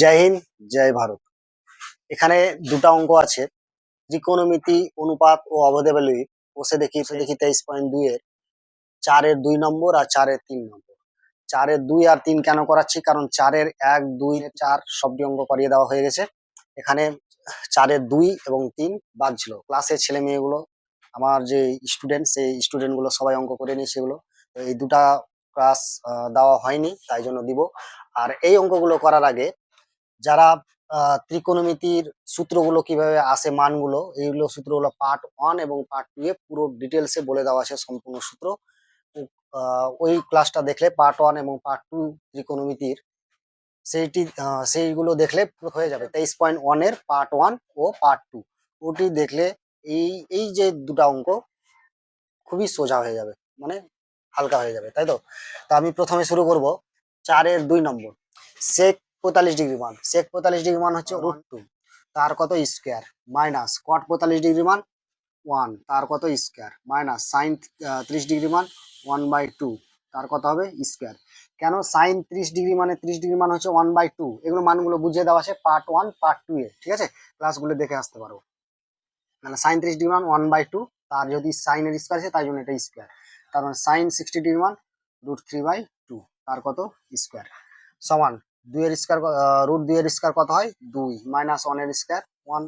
জয় হিন্দ, জয় ভারত। এখানে দুটো অঙ্ক আছে। ত্রিকোণমিতি অনুপাত ও অবদেবলী বসে দেখি দেখি তেইশ পয়েন্ট দুই এর। চারের দুই নম্বর আর চারের তিন নম্বর। চারের দুই আর তিন কেন করাচ্ছি? কারণ চারের এক, দুই, চার সবটি অঙ্ক করিয়ে দেওয়া হয়ে গেছে। এখানে চারের দুই এবং তিন বাদ ছিল। ক্লাসের ছেলে মেয়েগুলো, আমার যে স্টুডেন্ট, সেই স্টুডেন্টগুলো সবাই অঙ্ক করে নিয়েছে এগুলো। এই দুটা ক্লাস দেওয়া হয়নি, তাই জন্য দিব। আর এই অঙ্কগুলো করার আগে যারা ত্রিকোণমিতির সূত্রগুলো কীভাবে আসে মানগুলো, এইগুলো সূত্রগুলো পার্ট ওয়ান এবং পার্ট টু এ পুরো ডিটেলসে বলে দেওয়া আছে সম্পূর্ণ সূত্র। ওই ক্লাসটা দেখলে পার্ট ওয়ান এবং পার্ট টু ত্রিকোণমিতির সেইটি সেইগুলো দেখলে হয়ে যাবে। তেইশ পয়েন্ট ওয়ানের পার্ট ওয়ান ও পার্ট টু ওটি দেখলে এই এই যে দুটা অঙ্ক খুবই সোজা হয়ে যাবে মানে হালকা হয়ে যাবে, তাই তো? তা আমি প্রথমে শুরু করব। চারের দুই নম্বর। সেক পঁয়তাল্লিশ ডিগ্রি মান। সেক পঁয়তাল্লিশ ডিগ্রি মান হচ্ছে রুট টু তার কত স্কোয়ার মাইনাস কট পঁয়তাল্লিশ ডিগ্রি মান ওয়ান তার কত স্কোয়ার মাইনাস সাইন ত্রিশ ডিগ্রি মান ওয়ান বাই টু তার কত হবে? স্কোয়ার কেন সাইন ত্রিশ ডিগ্রি মানে ত্রিশ ডিগ্রি মান হচ্ছে ওয়ান বাই টু এগুলো মানগুলো বুঝিয়ে দেওয়া আছে পার্ট ওয়ান পার্ট টু এ। ঠিক আছে? ক্লাসগুলো দেখে আসতে পারো। মানে সাইন ত্রিশ ডিগ্রি মান ওয়ান বাই টু তার যদি সাইনের স্কোয়ার আছে, তাই জন্য এটা স্কোয়ার তার মানে সাইন সিক্সটি ডিগ্রি মান রুট থ্রি বাই টু তার কত? স্কোয়ার সমান। দুইয়ের স্কোয়ার রুট দুইয়ের স্কোয়ার কত হয়? দুই মাইনাস ওয়ানের square one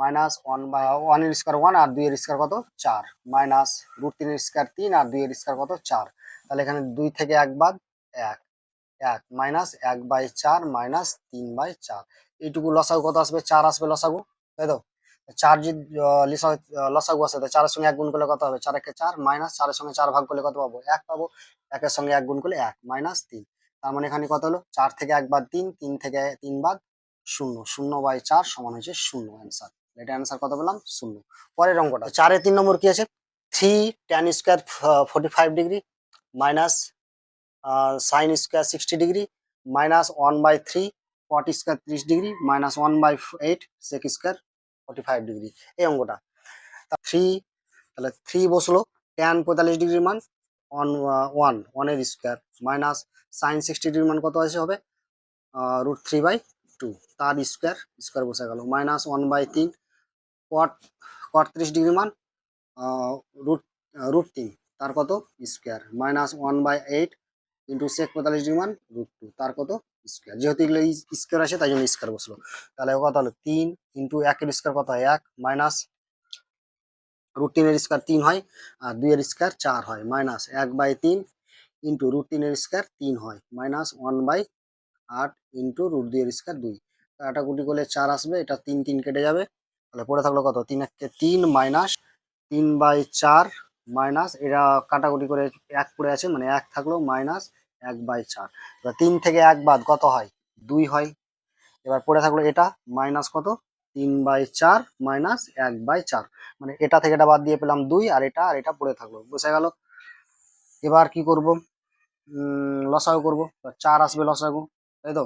minus one by ওয়ানের স্কোয়ার ওয়ান আর দুইয়ের স্কোয়ার কত? চার মাইনাস রুট তিনের স্কোয়ার তিন আর দুইয়ের স্কোয়ার কত? চার তাহলে এখানে দুই থেকে এক বাদ এক এক মাইনাস এক বাই চার মাইনাস তিন বাই চার। এইটুকু লসাগু কত আসবে? চার আসবে লসাগু, তাই তো? চার যদি লসাগু আসে তো চারের সঙ্গে এক গুণ করলে কত হবে? চার একে চার মাইনাস চারের সঙ্গে চার ভাগ করলে কত পাবো? এক পাবো। একের সঙ্গে এক গুণ করলে এক মাইনাস তিন। তার মানে এখানে কত হলো? চার থেকে এক বাদ তিন তিন থেকে তিন বাদ শূন্য। শূন্য বাই চার সমান হয়েছে শূন্য অ্যান্সার এটা অ্যান্সার কত পেলাম? শূন্য। পরের অঙ্কটা। চারের তিন নম্বর কি আছে? Three tan square forty five degree minus sine square sixty degree minus one by three cot square ত্রিশ degree minus one by eight sec square forty five degree এই অঙ্কটা। থ্রি তাহলে থ্রি বসল ট্যান পঁয়তাল্লিশ degree মান one one ওয়ানের square minus sine sixty degree মান কত আছে হবে? রুট থ্রি বাই টু তার স্কোয়ার স্কোয়ার বসে গেল। মাইনাস ওয়ান বাই তিন কট কট ডিগ্রি মান রুট রুট তিন তার কত? Square minus one by eight into sec পঁয়তাল্লিশ ডিগ্রি মান রুট টু তার কত? স্কোয়ার যেহেতু এগুলো স্কোয়ার আছে, তাই জন্য স্কোয়ার বসল। তাহলে কত হলো? তিন ইন্টু একের স্কোয়ার কত হয়? এক মাইনাস রুট তিনের স্কোয়ার তিন হয়, আর দুইয়ের স্কোয়ার চার হয়। মাইনাস এক বাই তিন ইন্টু রুট তিনের স্কোয়ার তিন হয়। মাইনাস ওয়ান বাই আট ইন্টু রুট দুইয়ের স্কোয়ার দুই। কাটাকুটি করলে চার আসবে, এটা তিন তিন কেটে যাবে। তাহলে পড়ে থাকল কত? তিন একে তিন মাইনাস তিন বাই চার মাইনাস এটা কাটাকুটি করে এক পড়ে আছে মানে এক থাকল মাইনাস এক বাই চার। এবার তিন থেকে এক বাদ কত হয়? দুই হয়। এবার পড়ে থাকল এটা মাইনাস কত? তিন বাই চার মাইনাস এক বাই চার। মানে এটা থেকে এটা বাদ দিয়ে পেলাম দুই, আর এটা আর এটা পড়ে থাকল। বুঝে গেল? এবার কি করব? লসাগু করব। চার আসবে লসাগু, তাই তো?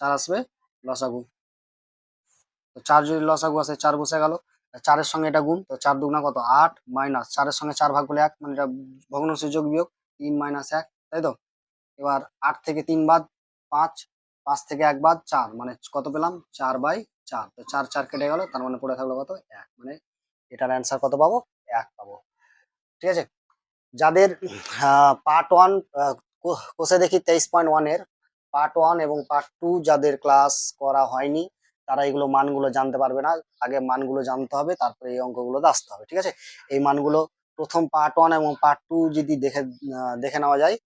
চার আসবে লসাগু। তো চার যদি লসাগু আসে, চার বসে গেল। চারের সঙ্গে এটা গুণ, তো চার দুগুণা কত? আট মাইনাস, চারের সঙ্গে চার ভাগ করলে এক মানে এটা ভগ্নাংশের যোগ বিয়োগ, তিন মাইনাস এক, তাই তো? এবার আট থেকে তিন বাদ, পাঁচ পাঁচ থেকে এক বাদ, চার মানে কত পেলাম? চার বাই চার। তো চার চার কেটে গেল, তার মানে পড়ে থাকল কত? এক মানে এটার অ্যান্সার কত পাবো? এক পাবো। ঠিক আছে? যাদের পার্ট ওয়ান কোষে দেখি তেইশ পয়েন্ট ওয়ানের পার্ট ওয়ান এবং পার্ট টু যাদের ক্লাস করা হয়নি, তারা এগুলো মানগুলো জানতে পারবে না। আগে মানগুলো জানতে হবে, তারপরে এই অঙ্কগুলোতে আসতে হবে, ঠিক আছে? এই মানগুলো প্রথম পার্ট ওয়ান এবং পার্ট টু যদি দেখে দেখে নেওয়া যায়,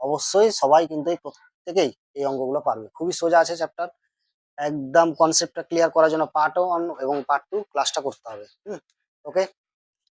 অবশ্যই সবাই কিন্তু এই প্রত্যেকেই এই অঙ্কগুলো পারবে। খুবই সোজা আছে চ্যাপ্টার একদম কনসেপ্টটা ক্লিয়ার করার জন্য পার্ট ওয়ান এবং পার্ট টু ক্লাসটা করতে হবে। ওকে